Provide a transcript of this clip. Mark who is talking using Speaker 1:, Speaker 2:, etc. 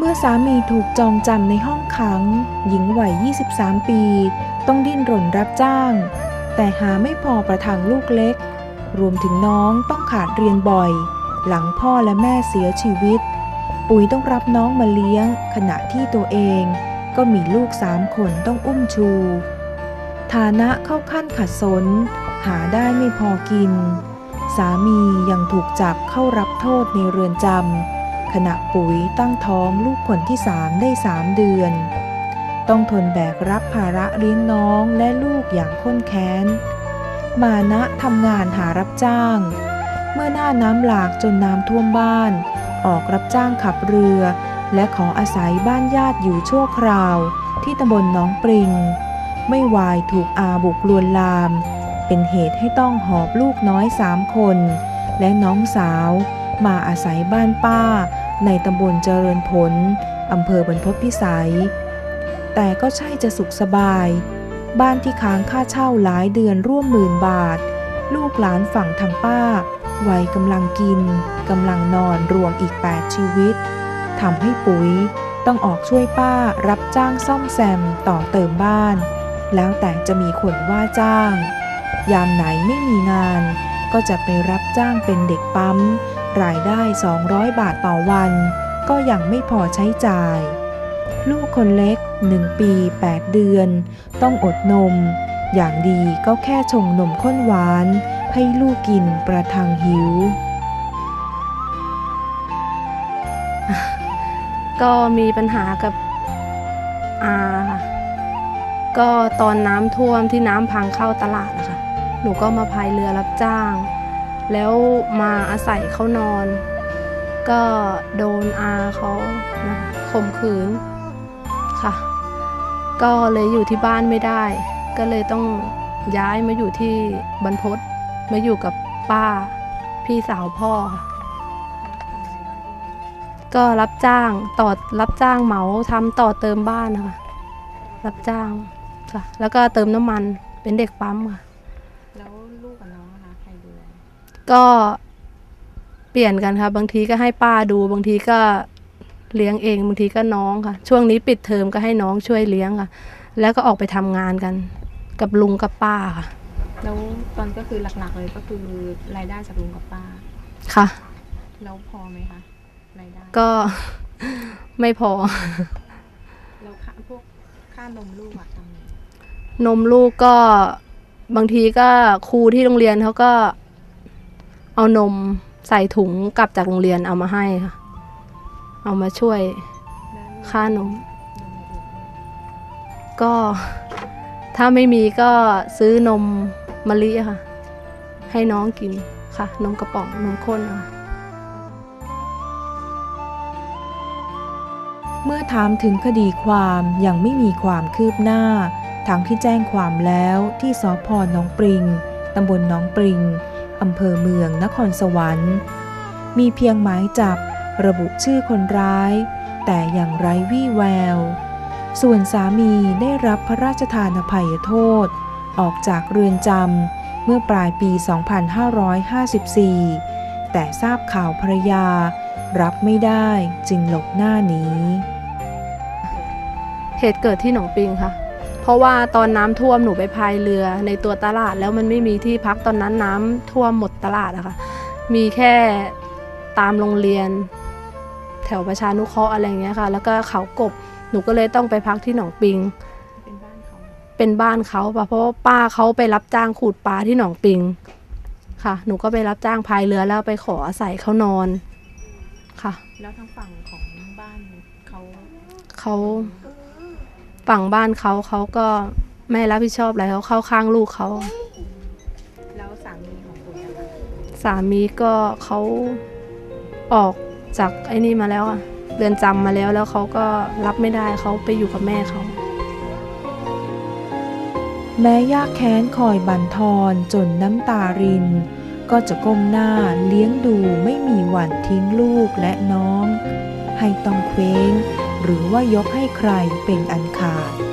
Speaker 1: เมื่อสามีถูกจองจำในห้องขัง หญิงวัย 23 ปี ต้องดิ้นรนรับจ้าง แต่หาไม่พอประทังลูกเล็ก รวมถึงน้องต้องขาดเรียนบ่อย หลังพ่อและแม่เสียชีวิต ปุ๋ยต้องรับน้องมาเลี้ยง ขณะที่ตัวเอง ก็มีลูกสามคนต้องอุ้มชู ฐานะเข้าขั้นขัดสน หาได้ไม่พอกิน สามียังถูกจับเข้ารับโทษในเรือนจำ ขณะปุ๋ยตั้งท้องลูกคนที่สามได้สามเดือน ต้องทนแบกรับภาระเลี้ยงน้องและลูกอย่างข้นแค้น มานะทำงานหารับจ้าง เมื่อหน้าน้ำหลากจนน้ำท่วมบ้าน ออกรับจ้างขับเรือ และขออาศัยบ้านญาติอยู่ชั่วคราว ที่ตำบลหนองปริง ไม่วายถูกอาบุกลวนลาม เป็นเหตุให้ต้องหอบลูกน้อยสามคน และน้องสาวมาอาศัยบ้านป้า ในตำบลเจริญผลอำเภอบรรพตพิสัย แต่ก็ใช่จะสุขสบาย บ้านที่ค้างค่าเช่าหลายเดือนร่วมหมื่นบาท ลูกหลานฝั่งทางป้า วัยกำลังกินกำลังนอนรวมอีก 8 ชีวิตทำให้ปุ๋ยต้องออกช่วยป้ารับจ้างซ่อมแซมต่อเติมบ้าน แล้วแต่จะมีคนว่าจ้าง ยามไหนไม่มีงานก็จะไปรับจ้างเป็นเด็กปั๊ม รายได้ 200 บาทต่อวัน ก็ยังไม่พอใช้จ่าย ลูกคนเล็ก 1 ปี 8 เดือน ต้องอดนม อย่างดีก็แค่ชงนมข้นหวาน ให้ลูกกินประทังหิว
Speaker 2: ก็มีปัญหากับอาค่ะก็ตอนน้ำท่วมที่น้ำพังเข้าตลาดนะคะหนูก็มาพายเรือรับจ้าง แล้วมาอาศัยเขานอน ก็โดนอาเขานะข่มขืนค่ะ ก็เลยอยู่ที่บ้านไม่ได้ ก็เลยต้องย้ายมาอยู่ที่บรรพตมาอยู่กับป้าพี่สาวพ่อ ก็รับจ้างต่อรับจ้างเหมาทำต่อเติมบ้านนะคะรับจ้างค่ะ แล้วก็เติมน้ำมันเป็นเด็กปั๊มค่ะ
Speaker 3: แล้วลูกกับน้องนะคะใครดูแล
Speaker 2: ก็เปลี่ยนกันค่ะ บางทีก็ให้ป้าดูบางทีก็เลี้ยงเองบางทีก็น้องค่ะ ช่วงนี้ปิดเทอมก็ให้น้องช่วยเลี้ยงค่ะ แล้วก็ออกไปทำงานกัน กับลุงกับป้าค่ะ
Speaker 3: แล้วตอนก็คือหลักๆเลยก็คือรายได้จากลุงกับป้า
Speaker 2: ค่ะ
Speaker 3: แล้วพอไหมคะรายได้
Speaker 2: ก็ไม่พอ
Speaker 3: แล้วค่าพวกค่านมลูกอะทำไง
Speaker 2: นมลูกก็บางทีก็ครูที่โรงเรียนเขาก็ เอานมใส่ถุงกลับจากโรงเรียนเอามาให้ค่ะ เอามาช่วยค่านม ก็ถ้าไม่มีก็ซื้อนมมะลิค่ะ ให้น้องกินค่ะ นมกระป๋องนมข้นค่ะ
Speaker 1: เมื่อถามถึงคดีความยังไม่มีความคืบหน้า ทั้งที่แจ้งความแล้วที่สพหนองปริง ตำบลหนองปริง อำเภอเมืองนครสวรรค์ มีเพียงหมายจับระบุชื่อคนร้าย แต่อย่างไร้วี่แวว ส่วนสามีได้รับพระราชทานอภัยโทษ ออกจากเรือนจำเมื่อปลายปี 2554 แต่ทราบข่าวภรรยา รับไม่ได้จึงหลบหน้าหนี
Speaker 2: เหตุเกิดที่หนองปิงค่ะ ราะว่าตอนน้ำท่วมหนูไปพายเรือในตัวตลาดแล้วมันไม่มีที่พักตอนนั้นน้ำท่วมหมดตลาดอะค่ะมีแค่ตามโรงเรียน แถวประชานุเคราะห์อะไรอย่างเงี้ยค่ะ แล้วก็เขากบหนูก็เลยต้องไปพักที่หนองปิง
Speaker 3: เป็นบ้านเขา
Speaker 2: เป็นบ้านเขาปะเพราะว่าป้าเขาไปรับจ้างขูดปลาที่หนองปิง ค่ะ หนูก็ไปรับจ้างพายเรือแล้วไปขออาศัยเขานอนค่ะ
Speaker 3: แล้วทางฝั่งของบ้านเขา
Speaker 2: เขา ฝั่งบ้านเขาเขาก็ไม่รับผิดชอบอะไรเขาเข้าข้างลูกเขา
Speaker 3: แล้วสามีของคุณนะคะ
Speaker 2: สามีก็เขาออกจากไอ้นี่มาแล้วอะเรือนจำมาแล้วแล้วเขาก็รับไม่ได้เขาไปอยู่กับแม่เขา
Speaker 1: แม้ยากแค้นคอยบั่นทอนจนน้ำตาริน ก็จะก้มหน้าเลี้ยงดูไม่มีหวั่นทิ้งลูกและน้อง ให้ต้องเคว้ง หรือว่ายกให้ใครเป็นอันขาด